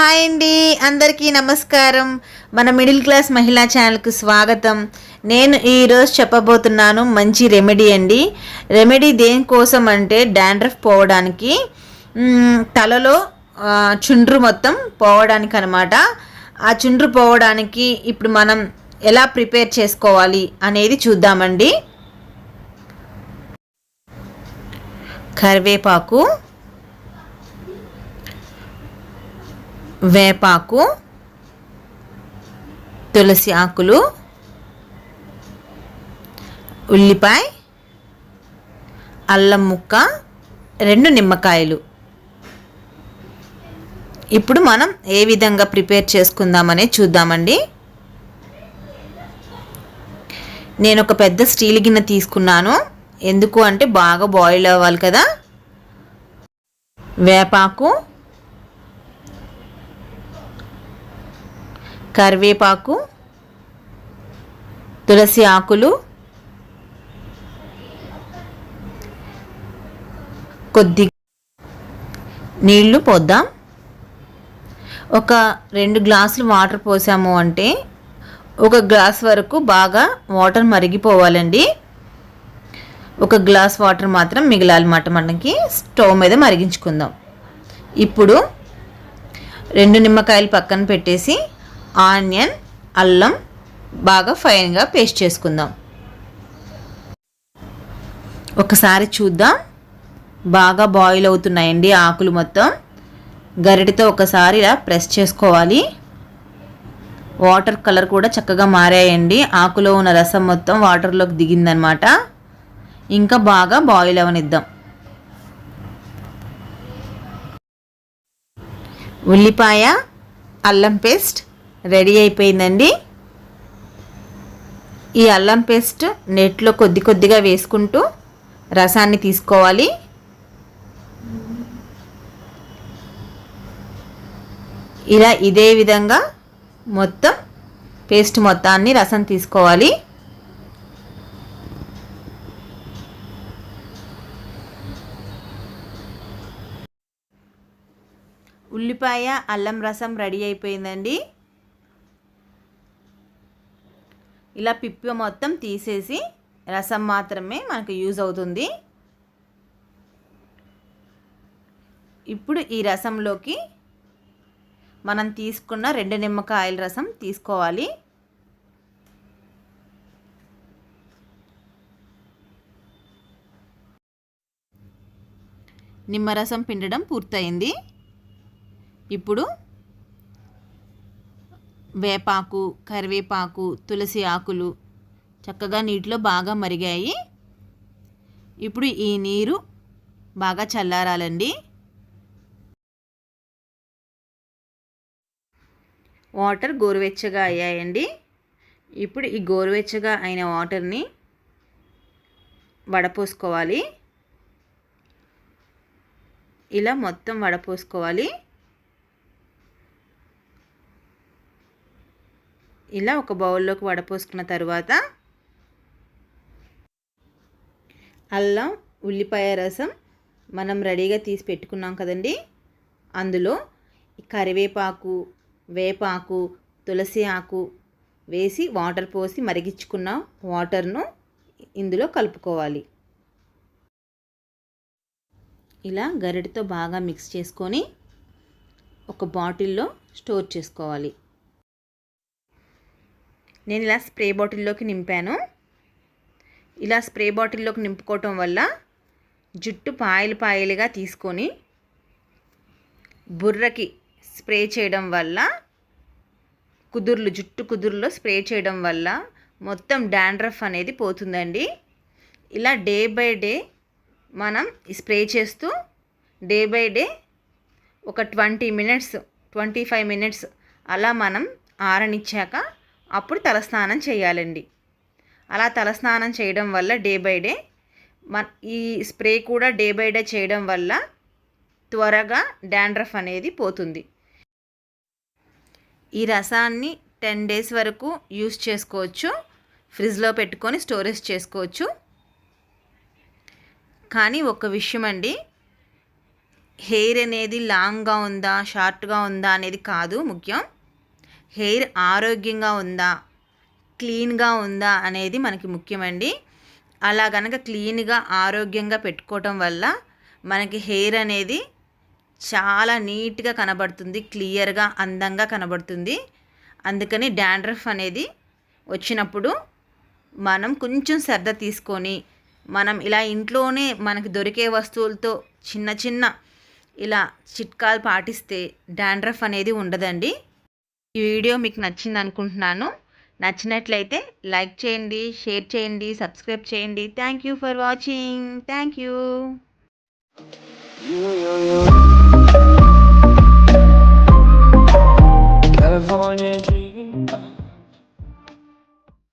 Hi అండి అందరికీ నమస్కారం. మన మిడిల్ క్లాస్ మహిళా ఛానల్కు స్వాగతం. నేను ఈరోజు చెప్పబోతున్నాను మంచి రెమెడీ అండి. రెమెడీ దేనికోసం అంటే డాండ్రఫ్ పోవడానికి తలలో చుండ్రు మొత్తం పోవడానికి అనమాట ఆ చుండ్రు పోవడానికి ఇప్పుడు మనం ఎలా ప్రిపేర్ చేసుకోవాలి అనేది చూద్దామండి. కరివేపాకు వేపాకు తులసి ఆకులు ఉల్లిపాయ అల్లం ముక్క రెండు నిమ్మకాయలు. ఇప్పుడు మనం ఏ విధంగా ప్రిపేర్ చేసుకుందామనే చూద్దామండి. నేను ఒక పెద్ద స్టీల్ గిన్నె తీసుకున్నాను. ఎందుకు అంటే బాగా బాయిల్ అవ్వాలి కదా. వేపాకు కరివేపాకు తులసి ఆకులు కొద్ది నీళ్ళు పోద్దాం. ఒక రెండు గ్లాసులు వాటర్ పోసాము అంటే ఒక గ్లాస్ వరకు బాగా వాటర్ మరిగిపోవాలండి. ఒక గ్లాస్ వాటర్ మాత్రం మిగిలాలన్నమాట మనకి స్టవ్ మీద మరిగించుకుందాం. ఇప్పుడు రెండు నిమ్మకాయలు పక్కన పెట్టేసి ఆనియన్ అల్లం బాగా ఫైన్గా పేస్ట్ చేసుకుందాం. ఒకసారి చూద్దాం. బాగా బాయిల్ అవుతున్నాయండి ఆకులు మొత్తం. గరిటతో ఒకసారి ఇలా ప్రెస్ చేసుకోవాలి. వాటర్ కలర్ కూడా చక్కగా మారాయండి. ఆకులో ఉన్న రసం మొత్తం వాటర్లోకి దిగిందనమాట. ఇంకా బాగా బాయిల్ అవనిద్దాం. ఉల్లిపాయ అల్లం పేస్ట్ రెడీ అయిపోయిందండి. ఈ అల్లం పేస్ట్ నెట్లో కొద్ది కొద్దిగా వేసుకుంటూ రసాన్ని తీసుకోవాలి. ఇలా ఇదే విధంగా మొత్తం పేస్ట్ మొత్తాన్ని రసం తీసుకోవాలి. ఉల్లిపాయ అల్లం రసం రెడీ అయిపోయిందండి. ఇలా పిప్పి మొత్తం తీసేసి రసం మాత్రమే మనకు యూజ్ అవుతుంది. ఇప్పుడు ఈ రసంలోకి మనం తీసుకున్న రెండు నిమ్మకాయల రసం తీసుకోవాలి. నిమ్మరసం పిండడం పూర్తయింది. ఇప్పుడు వేపాకు కరివేపాకు తులసి ఆకులు చక్కగా నీటిలో బాగా మరిగాయి. ఇప్పుడు ఈ నీరు బాగా చల్లారాలండి. వాటర్ గోరువెచ్చగా అయ్యాయండి. ఇప్పుడు ఈ గోరువెచ్చగా అయిన వాటర్ని వడపోసుకోవాలి. ఇలా మొత్తం వడపోసుకోవాలి. ఇలా ఒక బౌల్లోకి వడపోసుకున్న తర్వాత అల్లం ఉల్లిపాయ రసం మనం రెడీగా తీసి పెట్టుకున్నాం కదండి. అందులో కరివేపాకు వేపాకు తులసి ఆకు వేసి వాటర్ పోసి మరిగించుకున్న వాటర్ను ఇందులో కలుపుకోవాలి. ఇలా గరిటతో బాగా మిక్స్ చేసుకొని ఒక బాటిల్లో స్టోర్ చేసుకోవాలి. నేను ఇలా స్ప్రే బాటిల్లోకి నింపాను. ఇలా స్ప్రే బాటిల్లోకి నింపుకోవటం వల్ల జుట్టు పాయలు పాయలుగా తీసుకొని బుర్రకి స్ప్రే చేయడం వల్ల కుదుర్లు జుట్టు కుదురులో స్ప్రే చేయడం వల్ల మొత్తం డాండ్రఫ్ అనేది పోతుందండి. ఇలా డే బై డే మనం స్ప్రే చేస్తూ డే బై డే ఒక twenty minutes twenty five minutes అలా మనం ఆరనిచ్చాక అప్పుడు తలస్నానం చేయాలండి. అలా తలస్నానం చేయడం వల్ల డే బై డే మన ఈ స్ప్రే కూడా డే బై డే చేయడం వల్ల త్వరగా డాండ్రఫ్ అనేది పోతుంది. ఈ రసాన్ని టెన్ డేస్ వరకు యూస్ చేసుకోవచ్చు. ఫ్రిడ్జ్లో పెట్టుకొని స్టోరేజ్ చేసుకోవచ్చు. కానీ ఒక విషయం అండి హెయిర్ అనేది లాంగ్గా ఉందా షార్ట్గా ఉందా అనేది కాదు ముఖ్యం. హెయిర్ ఆరోగ్యంగా ఉందా? క్లీన్గా ఉందా? అనేది మనకి ముఖ్యమండి. అలా కనుక క్లీన్గా ఆరోగ్యంగా పెట్టుకోవటం వల్ల మనకి హెయిర్ అనేది చాలా నీట్గా కనబడుతుంది క్లియర్గా అందంగా కనబడుతుంది. అందుకని డాండ్రఫ్ అనేది వచ్చినప్పుడు మనం కొంచెం శ్రద్ధ తీసుకొని మనం ఇలా ఇంట్లోనే మనకి దొరికే వస్తువులతో చిన్న చిన్న ఇలా చిట్కాలు పాటిస్తే డాండ్రఫ్ అనేది ఉండదండి. ఈ వీడియో మీకు నచ్చింది అనుకుంటున్నాను. నచ్చినట్లయితే లైక్ చేయండి షేర్ చేయండి సబ్స్క్రైబ్ చేయండి. Thank you for watching thank you